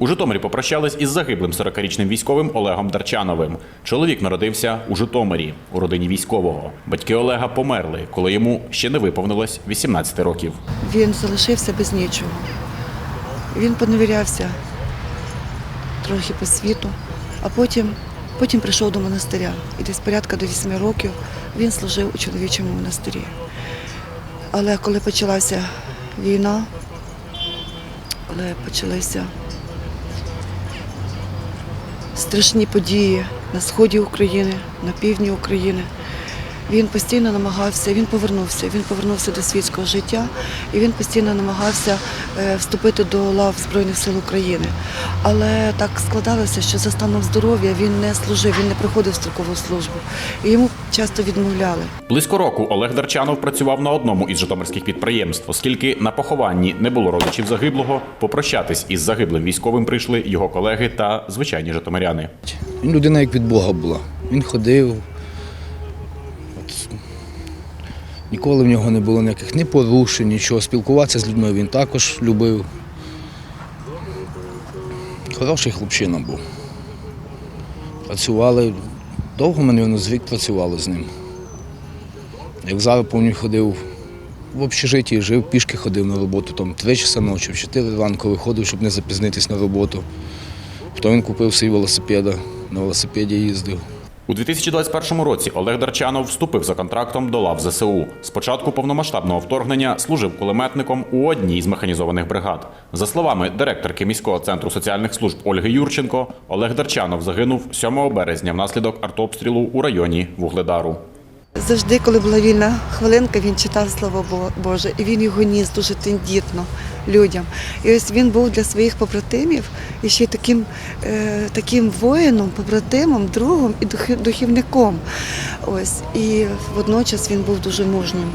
У Житомирі попрощались із загиблим 40-річним військовим Олегом Дарчановим. Чоловік народився у Житомирі у родині військового. Батьки Олега померли, коли йому ще не виповнилось 18 років. Він залишився без нічого. Він поневірявся трохи по світу, а потім, потім прийшов до монастиря. І десь порядка до 8 років він служив у чоловічому монастирі. Але коли почалася війна, коли почалися страшні події на сході України, на півдні України. Він постійно намагався, він повернувся, він повернувся до світського життя і він постійно намагався вступити до лав Збройних сил України. Але так складалося, що за станом здоров'я він не служив, він не проходив строкову службу. І йому часто відмовляли. Близько року Олег Дарчанов працював на одному із житомирських підприємств, оскільки на похованні не було родичів загиблого. Попрощатись із загиблим військовим прийшли його колеги та звичайні житомиряни. Він людина як від Бога була. Він ходив. Ніколи в нього не було ніяких ні порушень, нічого. Спілкуватися з людьми він також любив. Хороший хлопчина був. Працювали. Довго ми, мабуть, з вік працювали з ним. Як зараз повні ходив в общежитті, жив, пішки ходив на роботу, там три часа ночі, в 4 ранку виходив, щоб не запізнитись на роботу. Потім він купив свій велосипеда, на велосипеді їздив. У 2021 році Олег Дарчанов вступив за контрактом до лав ЗСУ. Спочатку повномасштабного вторгнення служив кулеметником у одній з механізованих бригад. За словами директорки міського центру соціальних служб Ольги Юрченко, Олег Дарчанов загинув 7 березня внаслідок артобстрілу у районі Вугледару. Завжди, коли була вільна хвилинка, він читав Слово Боже, і він його ніс дуже тендітно людям. І ось він був для своїх побратимів і ще таким, е, таким воїном, побратимом, другом і духівником. Ось і водночас він був дуже мужнім.